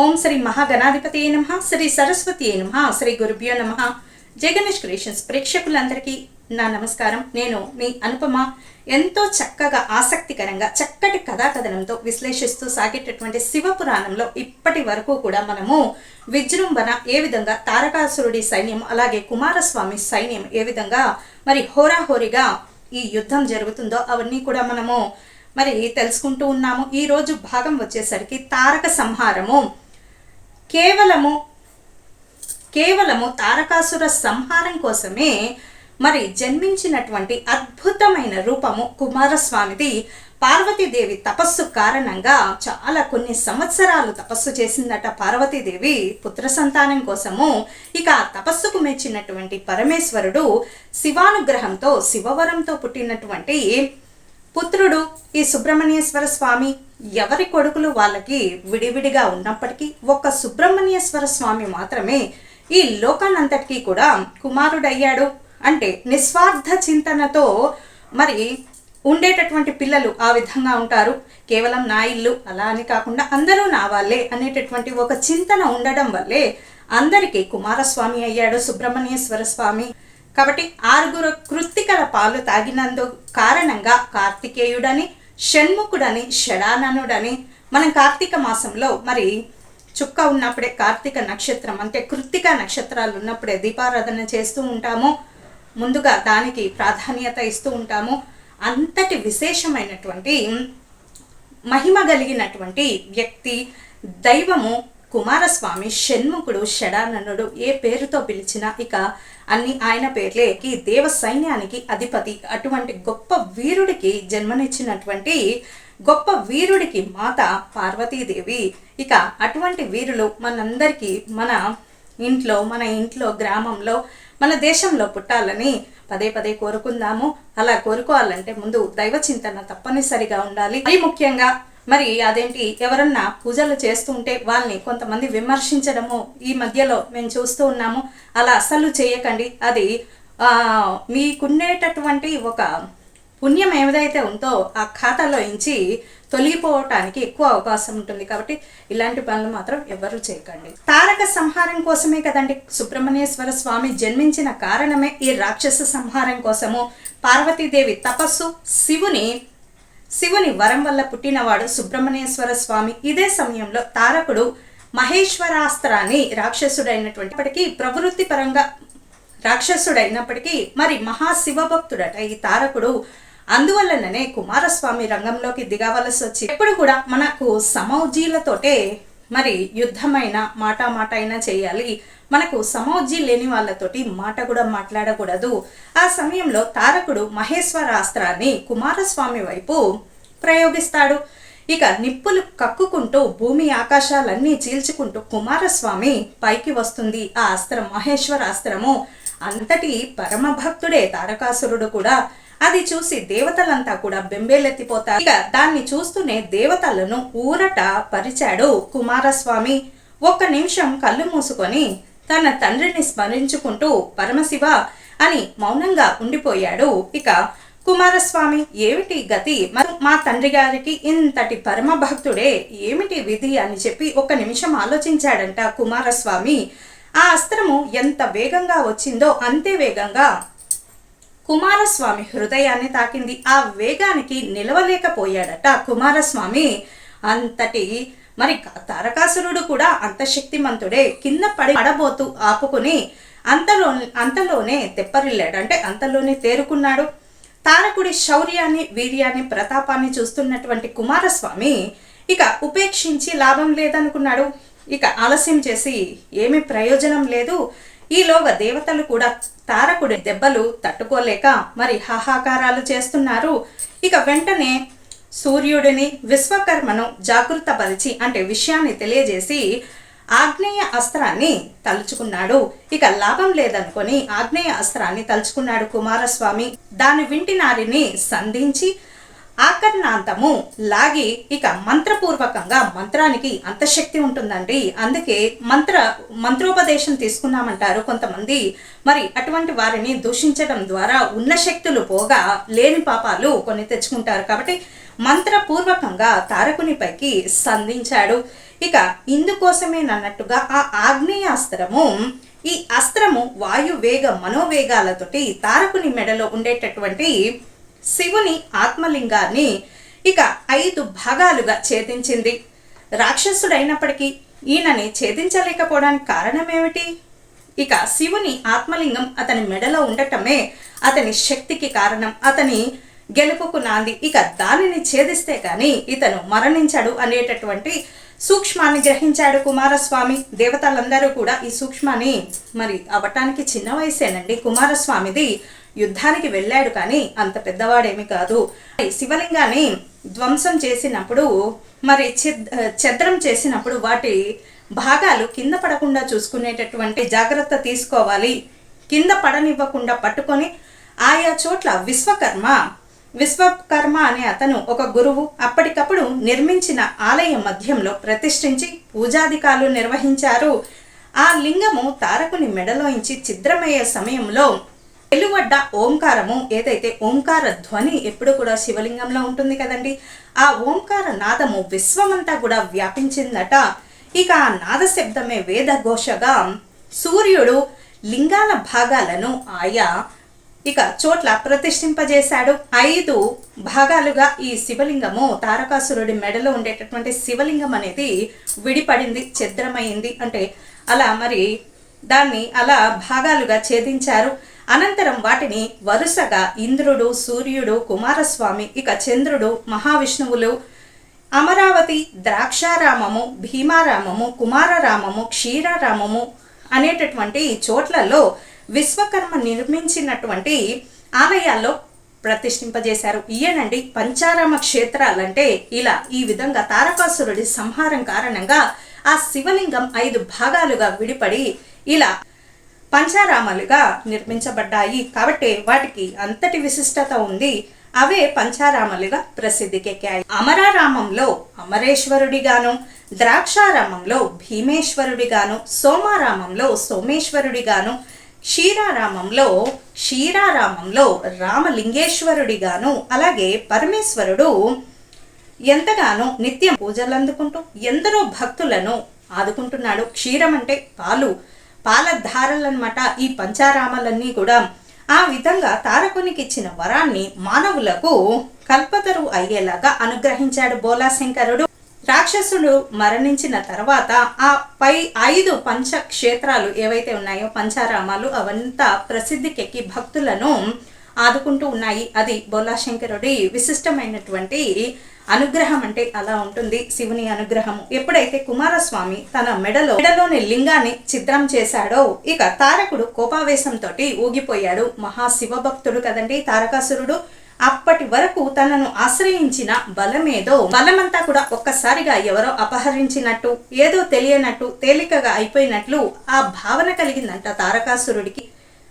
ఓం శ్రీ మహాగణాధిపతి నమ శ్రీ సరస్వతి నమ శ్రీ గురుభ్యో నమ. జగణేష్ క్రియేషన్స్ ప్రేక్షకులందరికీ నా నమస్కారం. నేను మీ అనుపమ. ఎంతో చక్కగా ఆసక్తికరంగా చక్కటి కథాకథనంతో విశ్లేషిస్తూ సాగేటటువంటి శివపురాణంలో ఇప్పటి వరకు కూడా మనము విజృంభణ ఏ విధంగా తారకాసురుడి సైన్యం అలాగే కుమారస్వామి సైన్యం ఏ విధంగా మరి హోరాహోరీగా ఈ యుద్ధం జరుగుతుందో అవన్నీ కూడా మనము మరి తెలుసుకుంటూ ఉన్నాము. ఈ రోజు భాగం వచ్చేసరికి తారక సంహారము. కేవలము కేవలము తారకాసుర సంహారం కోసమే మరి జన్మించినటువంటి అద్భుతమైన రూపము కుమారస్వామిది. పార్వతీదేవి తపస్సు కారణంగా చాలా కొన్ని సంవత్సరాలు తపస్సు చేసిందట పార్వతీదేవి పుత్ర సంతానం కోసము. ఇక ఆ తపస్సుకు మెచ్చినటువంటి పరమేశ్వరుడు శివానుగ్రహంతో శివవరంతో పుట్టినటువంటి పుత్రుడు ఈ సుబ్రహ్మణ్యేశ్వర స్వామి ఎవరి కొడుకులు వాళ్ళకి విడివిడిగా ఉన్నప్పటికీ ఒక్క సుబ్రహ్మణ్యేశ్వర స్వామి మాత్రమే ఈ లోకానంతటికీ కూడా కుమారుడయ్యాడు. అంటే నిస్వార్థ చింతనతో మరి ఉండేటటువంటి పిల్లలు ఆ విధంగా ఉంటారు. కేవలం నా ఇల్లు అలా అని కాకుండా అందరూ నా వాళ్ళే అనేటటువంటి ఒక చింతన ఉండడం వల్లే అందరికీ కుమారస్వామి అయ్యాడు సుబ్రహ్మణ్యేశ్వర స్వామి. కాబట్టి ఆరుగురు కృత్తికల పాలు తాగినందు కారణంగా కార్తికేయుడని షణ్ముఖుడని షడాననుడని మనం కార్తీక మాసంలో మరి చుక్క ఉన్నప్పుడే కార్తీక నక్షత్రం అంటే కృత్తిక నక్షత్రాలు ఉన్నప్పుడే దీపారాధన చేస్తూ ఉంటాము. ముందుగా దానికి ప్రాధాన్యత ఇస్తూ ఉంటాము. అంతటి విశేషమైనటువంటి మహిమ కలిగినటువంటి వ్యక్తి దైవము కుమారస్వామి షణ్ముఖుడు షడాననుడు ఏ పేరుతో పిలిచినా ఇక అన్ని ఆయన పేర్లే. ఈ దేవ సైన్యానికి అధిపతి. అటువంటి గొప్ప వీరుడికి జన్మనిచ్చినటువంటి గొప్ప వీరుడికి మాత పార్వతీదేవి. ఇక అటువంటి వీరులు మనందరికీ మన ఇంట్లో మన ఇంట్లో గ్రామంలో మన దేశంలో పుట్టాలని పదే పదే కోరుకుందాము. అలా కోరుకోవాలంటే ముందు దైవ చింతన తప్పనిసరిగా ఉండాలి. అది ముఖ్యంగా మరి అదేంటి? ఎవరన్నా పూజలు చేస్తుంటే వాళ్ళని కొంతమంది విమర్శించడము ఈ మధ్యలో మేము చూస్తూ ఉన్నాము. అలా అస్సలు చేయకండి. అది మీకుండేటటువంటి ఒక పుణ్యం ఏదైతే ఉందో ఆ ఖాతాలో ఇంచి తొలగిపోవటానికి ఎక్కువ అవకాశం ఉంటుంది. కాబట్టి ఇలాంటి పనులు మాత్రం ఎవరు చేయకండి. తారక సంహారం కోసమే కదండి సుబ్రహ్మణ్యేశ్వర స్వామి జన్మించిన కారణమే ఈ రాక్షస సంహారం కోసము. పార్వతీదేవి తపస్సు శివుని శివుని వరం వల్ల పుట్టినవాడు సుబ్రహ్మణ్యేశ్వర స్వామి. ఇదే సమయంలో తారకుడు మహేశ్వరాస్త్రాన్ని రాక్షసుడైనటువంటిప్పటికీ ప్రవృత్తి పరంగా రాక్షసుడైనప్పటికీ మరి మహాశివభక్తుడట ఈ తారకుడు. అందువల్లనే కుమారస్వామి రంగంలోకి దిగవలసి వచ్చి ఎప్పుడు కూడా మనకు సమౌజీలతోటే మరి యుద్ధమైన మాట మాట అయినా చేయాలి. మనకు సమోజ్జి లేని వాళ్ళతోటి మాట కూడా మాట్లాడకూడదు. ఆ సమయంలో తారకుడు మహేశ్వరాస్త్రాన్ని కుమారస్వామి వైపు ప్రయోగిస్తాడు. ఇక నిప్పులు కక్కుకుంటూ భూమి ఆకాశాలన్నీ చీల్చుకుంటూ కుమారస్వామి పైకి వస్తుంది. ఆ అస్త్రం మహేశ్వర అస్త్రము అంతటి పరమభక్తుడే తారకాసురుడు కూడా. అది చూసి దేవతలంతా కూడా బెంబేలెత్తిపోతారు. ఇక దాన్ని చూస్తూనే దేవతలను ఊరట పరిచాడు కుమారస్వామి. ఒక్క నిమిషం కళ్ళు మూసుకొని తన తండ్రిని స్మరించుకుంటూ పరమశివ అని మౌనంగా ఉండిపోయాడు. ఇక కుమారస్వామి ఏమిటి గతి? మా తండ్రి గారికి ఇంతటి పరమ భక్తుడే ఏమిటి విధి అని చెప్పి ఒక నిమిషం ఆలోచించాడంట కుమారస్వామి. ఆ అస్త్రము ఎంత వేగంగా వచ్చిందో అంతే వేగంగా కుమారస్వామి హృదయాన్ని తాకింది. ఆ వేగానికి నిలవలేకపోయాడట కుమారస్వామి. అంతటి మరి తారకాసురుడు కూడా అంత శక్తిమంతుడే కింద పడి పడబోతూ ఆపుకుని అంతలో అంతలోనే తెప్పరిల్లాడు. అంటే అంతలోనే తేరుకున్నాడు. తారకుడి శౌర్యాన్ని వీర్యాన్ని ప్రతాపాన్ని చూస్తున్నటువంటి కుమారస్వామి ఇక ఉపేక్షించి లాభం లేదనుకున్నాడు. ఇక ఆలస్యం చేసి ఏమీ ప్రయోజనం లేదు. ఈలోగా దేవతలు కూడా తారకుడి దెబ్బలు తట్టుకోలేక మరి హాహాకారాలు చేస్తున్నారు. ఇక వెంటనే సూర్యుడిని విశ్వకర్మను జాగృతపరిచి అంటే విషయాన్ని తెలియజేసి ఆగ్నేయ అస్త్రాన్ని తలుచుకున్నాడు. ఇక లాభం లేదనుకొని ఆగ్నేయ అస్త్రాన్ని తలుచుకున్నాడు కుమారస్వామి. దాని వింటి నారిని సంధించి ఆకర్ణాంతము లాగి ఇక మంత్రపూర్వకంగా మంత్రానికి అంత శక్తి ఉంటుందండి. అందుకే మంత్ర మంత్రోపదేశం తీసుకున్నామంటారు కొంతమంది. మరి అటువంటి వారిని దూషించడం ద్వారా ఉన్న శక్తులు పోగా లేని పాపాలు కొన్ని తెచ్చుకుంటారు. కాబట్టి మంత్రపూర్వకంగా తారకునిపైకి సంధించాడు. ఇక ఇందుకోసమేనన్నట్టుగా ఆ ఆగ్నేయాస్త్రము ఈ అస్త్రము వాయువేగ మనోవేగాలతోటి తారకుని మెడలో ఉండేటటువంటి శివుని ఆత్మలింగాన్ని ఇక ఐదు భాగాలుగా ఛేదించింది. రాక్షసుడైనప్పటికీ ఈయనని ఛేదించలేకపోవడానికి కారణం ఏమిటి ఇక శివుని ఆత్మలింగం అతని మెడలో ఉండటమే అతని శక్తికి కారణం. అతని గెలుపుకు నాంది. ఇక దానిని ఛేదిస్తే కానీ ఇతను మరణించాడు అనేటటువంటి సూక్ష్మాన్ని గ్రహించాడు కుమారస్వామి. దేవతలందరూ కూడా ఈ సూక్ష్మాన్ని మరి అవటానికి చిన్న వయసేనండి. కుమారస్వామిది యుద్ధానికి వెళ్ళాడు కానీ అంత పెద్దవాడేమి కాదు. శివలింగాన్ని ధ్వంసం చేసినప్పుడు మరి ఛద్రం చేసినప్పుడు వాటి భాగాలు కింద పడకుండా చూసుకునేటటువంటి జాగ్రత్త తీసుకోవాలి. కింద పడనివ్వకుండా పట్టుకొని ఆయా చోట్ల విశ్వకర్మ విశ్వకర్మ అనే అతను ఒక గురువు అప్పటికప్పుడు నిర్మించిన ఆలయ మధ్యంలో ప్రతిష్ఠించి పూజాధికారులు నిర్వహించారు. ఆ లింగము తారకుని మెడలోంచి ఛిద్రమయ్యే సమయంలో వెలువడ్డ ఓంకారము ఏదైతే ఓంకార ధ్వని ఎప్పుడు కూడా శివలింగంలో ఉంటుంది కదండి ఆ ఓంకార నాదము విశ్వమంతా కూడా వ్యాపించిందట. ఇక ఆ నాద శబ్దమే వేదఘోషగా సూర్యుడు లింగాల భాగాలను ఆయా ఇక చోట్ల ప్రతిష్ఠింపజేశాడు ఐదు భాగాలుగా ఈ శివలింగము. తారకాసురుడి మెడలో ఉండేటటువంటి శివలింగం అనేది విడిపడింది ఛిద్రమైంది అంటే అలా మరి దాన్ని అలా భాగాలుగా ఛేదించారు. అనంతరం వాటిని వరుసగా ఇంద్రుడు సూర్యుడు కుమారస్వామి ఇక చంద్రుడు మహావిష్ణువులు అమరావతి ద్రాక్షారామము భీమారామము కుమారరామము క్షీరారామము అనేటటువంటి చోట్లలో విశ్వకర్మ నిర్మించినటువంటి ఆలయాల్లో ప్రతిష్ఠింపజేశారు. ఈయనండి పంచారామ క్షేత్రాలంటే ఇలా ఈ విధంగా తారకాసురుడి సంహారం కారణంగా ఆ శివలింగం ఐదు భాగాలుగా విడిపడి ఇలా పంచారామాలుగా నిర్మించబడ్డాయి. కాబట్టి వాటికి అంతటి విశిష్టత ఉంది. అవే పంచారామాలుగా ప్రసిద్ధికెక్కాయి. అమరారామంలో అమరేశ్వరుడిగాను ద్రాక్షారామంలో భీమేశ్వరుడిగాను సోమారామంలో సోమేశ్వరుడిగాను క్షీరారామంలో క్షీరారామంలో రామలింగేశ్వరుడిగాను అలాగే పరమేశ్వరుడు ఎంతగానో నిత్యం పూజలు అందుకుంటూ ఎందరో భక్తులను ఆదుకుంటున్నాడు. క్షీరం అంటే పాలు పాల ధారలన్నమాట ఈ పంచారామాలన్నీ కూడా ఆ విధంగా తారకునికి ఇచ్చిన వరాన్ని మానవులకు కల్పతరు అయ్యేలాగా అనుగ్రహించాడు బోలాశంకరుడు. రాక్షసుడు మరణించిన తర్వాత ఆ పై ఐదు పంచ క్షేత్రాలు ఏవైతే ఉన్నాయో పంచారామాలు అవంతా ప్రసిద్ధికెక్కి భక్తులను ఆదుకుంటూ ఉన్నాయి. అది బోలాశంకరుడి విశిష్టమైనటువంటి అనుగ్రహం అంటే అలా ఉంటుంది. శివుని అనుగ్రహం ఎప్పుడైతే కుమారస్వామి తన మెడలో మెడలోని లింగాన్ని చిత్రం చేశాడో ఇక తారకుడు కోపావేశంతో ఊగిపోయాడు. మహాశివ భక్తుడు కదండి తారకాసురుడు. అప్పటి వరకు తనను ఆశ్రయించిన బలమేదో బలమంతా కూడా ఒక్కసారిగా ఎవరో అపహరించినట్టు ఏదో తెలియనట్టు తేలికగా అయిపోయినట్లు ఆ భావన కలిగిందంట తారకాసురుడికి.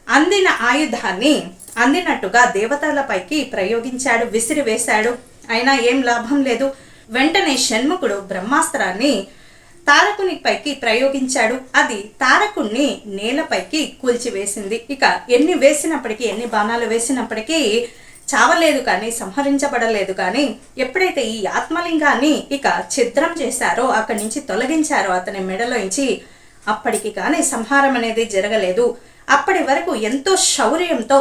అందిన ఆయుధాన్ని అందినట్టుగా దేవతలపైకి ప్రయోగించాడు విసిరివేశాడు. అయినా ఏం లాభం లేదు. వెంటనే షణ్ముఖుడు బ్రహ్మాస్త్రాన్ని తారకుని పైకి ప్రయోగించాడు. అది తారకుణ్ణి నేలపైకి కూల్చివేసింది. ఇక ఎన్ని వేసినప్పటికీ ఎన్ని బాణాలు వేసినప్పటికీ చావలేదు కానీ సంహరించబడలేదు కానీ ఎప్పుడైతే ఈ ఆత్మలింగాన్ని ఇక ఛిద్రం చేశారో అక్కడి నుంచి తొలగించారో అతని మెడలోంచి అప్పటికి కానీ సంహారం అనేది జరగలేదు. అప్పటి వరకు ఎంతో శౌర్యంతో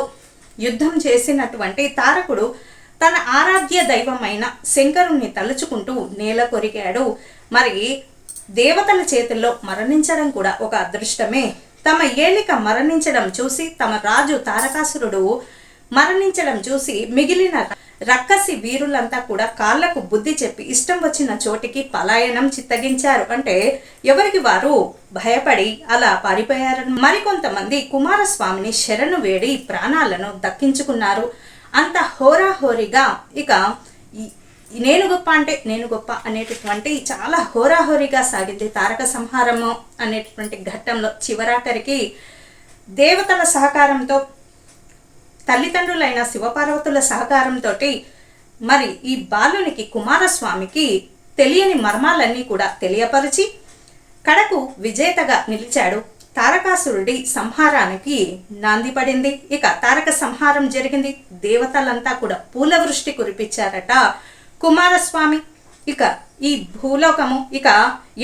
యుద్ధం చేసినటువంటి తారకుడు తన ఆరాధ్య దైవమైన శంకరుణ్ణి తలుచుకుంటూ నేల కొరికాడు. మరి దేవతల చేతుల్లో మరణించడం కూడా ఒక అదృష్టమే. తమ ఏలిక మరణించడం చూసి తమ రాజు తారకాసురుడు మరణించడం చూసి మిగిలిన రక్కసి వీరులంతా కూడా కాళ్ళకు బుద్ధి చెప్పి ఇష్టం వచ్చిన చోటికి పలాయనం చిత్తగించారు. అంటే ఎవరికి వారు భయపడి అలా పారిపోయారని? మరికొంతమంది కుమారస్వామిని శరణు వేడి ప్రాణాలను దక్కించుకున్నారు. అంత హోరాహోరీగా ఇక నేను గొప్ప అంటే నేను గొప్ప అనేటటువంటి చాలా హోరాహోరీగా సాగింది తారక సంహారము అనేటటువంటి ఘట్టంలో చివరాఖరికి దేవతల సహకారంతో తల్లిదండ్రులైన శివపార్వతుల సహకారంతో మరి ఈ బాలునికి కుమారస్వామికి తెలియని మర్మాలన్నీ కూడా తెలియపరిచి కడకు విజేతగా నిలిచాడు. తారకాసురుడి సంహారానికి నాంది పడింది. ఇక తారక సంహారం జరిగింది. దేవతలంతా కూడా పూల వృష్టి కురిపించారట కుమారస్వామి. ఇక ఈ భూలోకము ఇక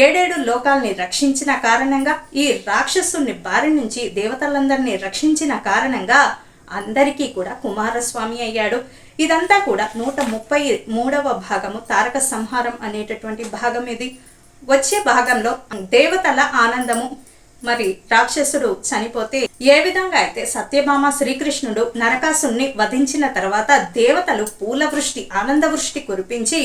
ఏడేడు లోకాల్ని రక్షించిన కారణంగా ఈ రాక్షసుని బారి నుంచి దేవతలందరినీ రక్షించిన కారణంగా అందరికీ కూడా కుమారస్వామి అయ్యాడు. ఇదంతా కూడా నూట ముప్పై మూడవ భాగము తారక సంహారం అనేటటువంటి భాగం ఇది. వచ్చే భాగంలో దేవతల ఆనందము మరి రాక్షసుడు చనిపోతే ఏ విధంగా అయితే సత్యభామ శ్రీకృష్ణుడు నరకాసుని వధించిన తర్వాత దేవతలు పూల వృష్టి ఆనంద వృష్టి కురిపించి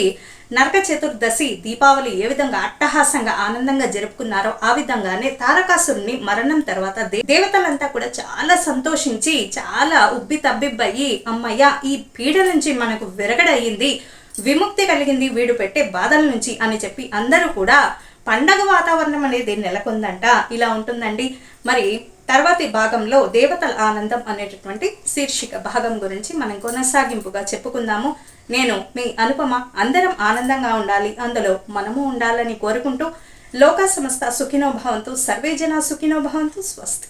నరక చతుర్దశి దీపావళి ఏ విధంగా అట్టహాసంగా ఆనందంగా జరుపుకున్నారో ఆ విధంగానే తారకాసురుని మరణం తర్వాత దేవతలంతా కూడా చాలా సంతోషించి చాలా ఉబ్బి తబ్బిబ్బయ్యి అమ్మయ్య ఈ పీడ నుంచి మనకు విరగడయ్యింది విముక్తి కలిగింది వీడు పెట్టే బాధల నుంచి అని చెప్పి అందరూ కూడా పండగ వాతావరణం అనేది నెలకొందంట. ఇలా ఉంటుందండి. మరి తర్వాతి భాగంలో దేవతల ఆనందం అనేటటువంటి శీర్షిక భాగం గురించి మనం కొనసాగింపుగా చెప్పుకుందాము. నేను మీ అనుపమ. అందరం ఆనందంగా ఉండాలి. అందులో మనము ఉండాలని కోరుకుంటూ లోక సంస్థ సుఖినో సర్వేజన సుఖినోభావంతో సుఖినో స్వస్తి.